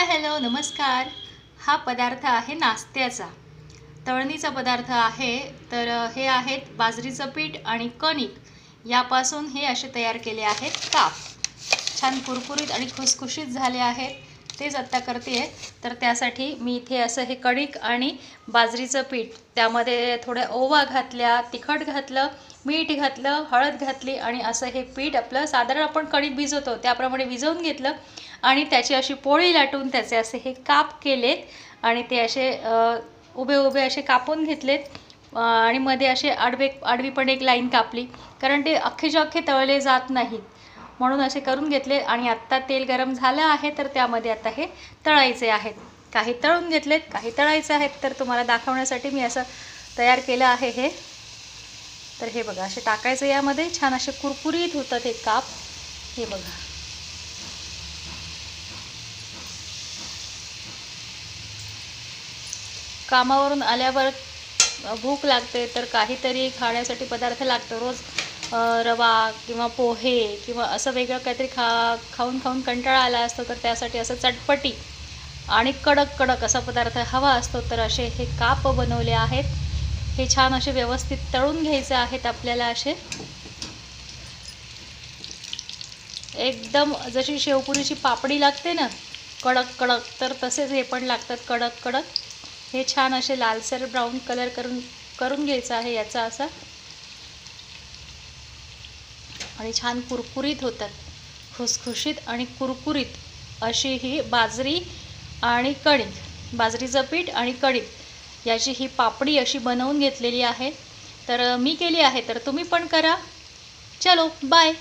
Hi hello नमस्कार. हा पदार्थ आहे नाश्त्याचा. तळणीचा पदार्थ आहे तर हे आहेत बाजरीचं पीठ आणि कणिक. यापासून हे असे तयार केले आहेत काप छान कुरकुरीत आणि खुसखुशीत झाले आहेत. तेच आत्ता करते आहे तर त्यासाठी मी इथे असं हे कणिक आणि बाजरीचं पीठ त्यामध्ये थोड्या ओवा घातल्या तिखट घातलं मीठ घातलं हळद घातली आणि असं हे पीठ आपलं साधारण आपण कणिक भिजवतो. त्याप्रमाणे भिजवून घेतलं. आणि त्याची अशी पोळी लाटून त्याचे असे हे काप केलेत आणि ते असे उभे उभे असे कापून घेतलेत. आणि मध्ये असे आडवे आडवी पण एक लाईन कापली. कारण ते अख्खेचे अख्खे तळले जात नाहीत. म्हणून असे करून घेतले आणि आत्ता तेल गरम झालं आहे तर त्यामध्ये आता हे तळायचे आहेत. काही तळून घेतलेत काही तळायचे आहेत तर तुम्हाला दाखवण्यासाठी मी असं तयार केलं आहे हे. तर हे बघा असे टाकायचं यामध्ये. छान असे कुरकुरीत होतात हे काप. हे बघा. कामावरून आल्यावर भूक लागते तर काहीतरी खाण्यासाठी पदार्थ लागतो. रोज रवा किंवा पोहे किंवा असं वेगळं काहीतरी खा खाऊन खाऊन कंटाळा आला असतो तर त्यासाठी असं चटपटी आणि कडक कडक असा पदार्थ हवा असतो. तर असे हे काप बनवले आहेत. हे छान असे व्यवस्थित तळून घ्यायचे आहेत आपल्याला असे. एकदम जशी शेवपुरीची पापडी लागते ना कडक कडक तर तसेच हे पण लागतात. कडक कडक. हे छान असे लालसर ब्राऊन कलर करून करून घ्यायचं आहे याचा असा. आणि छान कुरकुरीत होतात. खुसखुशीत आणि कुरकुरीत अशी ही बाजरी आणि कणिक बाजरीचं पीठ आणि कणिक याची ही पापडी अशी बनवून घेतलेली आहे. तर मी केली आहे. तर तुम्ही पण करा. चलो बाय